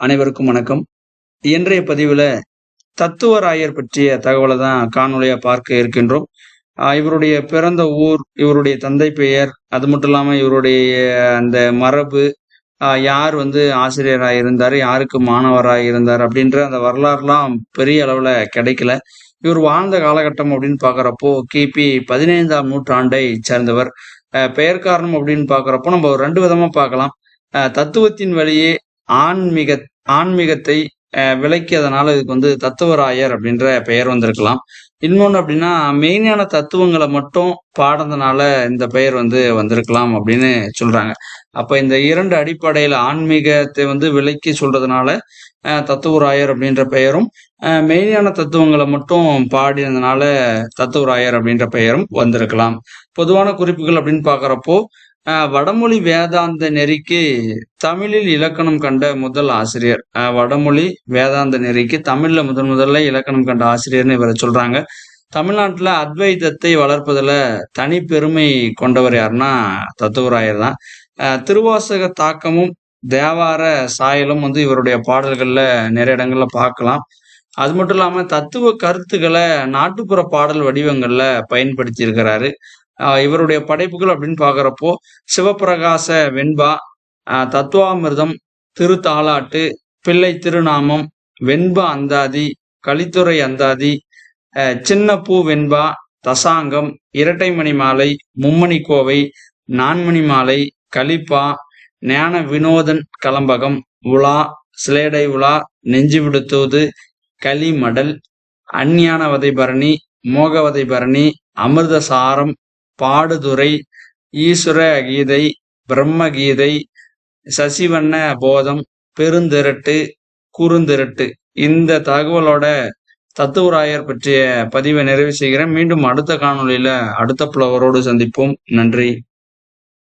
அனைவருக்கும் வணக்கம். இன்றைய பதிவில் தத்துவராயர் பற்றிய தகவலை தான் காணொலியாக பார்க்க இருக்கின்றோம். இவருடைய பிறந்த ஊர் இவருடைய தந்தை பெயர் அது மட்டும் இல்லாமல் இவருடைய அந்த மரபு யார் வந்து ஆசிரியராக இருந்தார் யாருக்கு மாணவராக இருந்தார் அப்படின்ற அந்த வரலாறுலாம் பெரிய அளவில் கிடைக்கல. இவர் வாழ்ந்த காலகட்டம் அப்படின்னு பார்க்குறப்போ கிபி பதினைந்தாம் நூற்றாண்டை சேர்ந்தவர். பெயர் காரணம் அப்படின்னு பார்க்குறப்போ நம்ம ஒரு ரெண்டு விதமாக பார்க்கலாம். தத்துவத்தின் வழியே ஆன்மீக ஆன்மீகத்தை விளக்கியதனால இதுக்கு வந்து தத்துவராயர் அப்படின்ற பெயர் வந்திருக்கலாம். இன்னொன்று அப்படின்னா மெயினான தத்துவங்களை மட்டும் பாடுறதுனால இந்த பெயர் வந்து வந்திருக்கலாம் அப்படின்னு சொல்றாங்க. அப்ப இந்த இரண்டு அடிப்படையில ஆன்மீகத்தை வந்து விளக்கி சொல்றதுனால தத்துவராயர் அப்படின்ற பெயரும் மெயினான தத்துவங்களை மட்டும் பாடினதுனால தத்துவராயர் அப்படின்ற பெயரும் வந்திருக்கலாம். பொதுவான குறிப்புகள் அப்படின்னு பாக்குறப்போ வடமொழி வேதாந்த நெறிக்கு தமிழில் இலக்கணம் கண்ட முதல் ஆசிரியர். வடமொழி வேதாந்த நெறிக்கு தமிழ்ல முதன் முதல்ல இலக்கணம் கண்ட ஆசிரியர்னு இவரை சொல்றாங்க. தமிழ்நாட்டில் அத்வைதத்தை வளர்ப்பதில் தனி பெருமை கொண்டவர் யாருன்னா தத்துவராயர் தான். திருவாசக தாக்கமும் தேவார சாயலும் வந்து இவருடைய பாடல்களில் நிறைய இடங்கள்ல பார்க்கலாம். அது மட்டும் இல்லாமல் தத்துவ கருத்துக்களை நாட்டுப்புற பாடல் வடிவங்களில் பயன்படுத்தி இருக்கிறாரு இவருடைய படைப்புகள் அப்படின்னு பார்க்குறப்போ சிவபிரகாச வெண்பா தத்துவாமிர்தம் திருத்தாலாட்டு பிள்ளை திருநாமம் வெண்பா அந்தாதி கலித்துறை அந்தாதி சின்ன பூ வெண்பா தசாங்கம் இரட்டைமணி மாலை மும்மணி கோவை நான்மணி மாலை கலிப்பா ஞான வினோதன் கலம்பகம் உலா சிலேடை உலா நெஞ்சு விடுத்தோது களிமடல் அஞ்ஞானவதை பரணி மோகவதை பரணி அமிர்தசாரம் பாடுதுறை ஈஸ்வர கீதை பிரம்ம கீதை சசிவண்ண போதம் பெருந்திரட்டு குறுந்திரட்டு. இந்த தகவலோட தத்துவராயர் பற்றிய பதிவை நிறைவு செய்கிறேன். மீண்டும் அடுத்த காணொலியில அடுத்த புலவரோடு சந்திப்போம். நன்றி.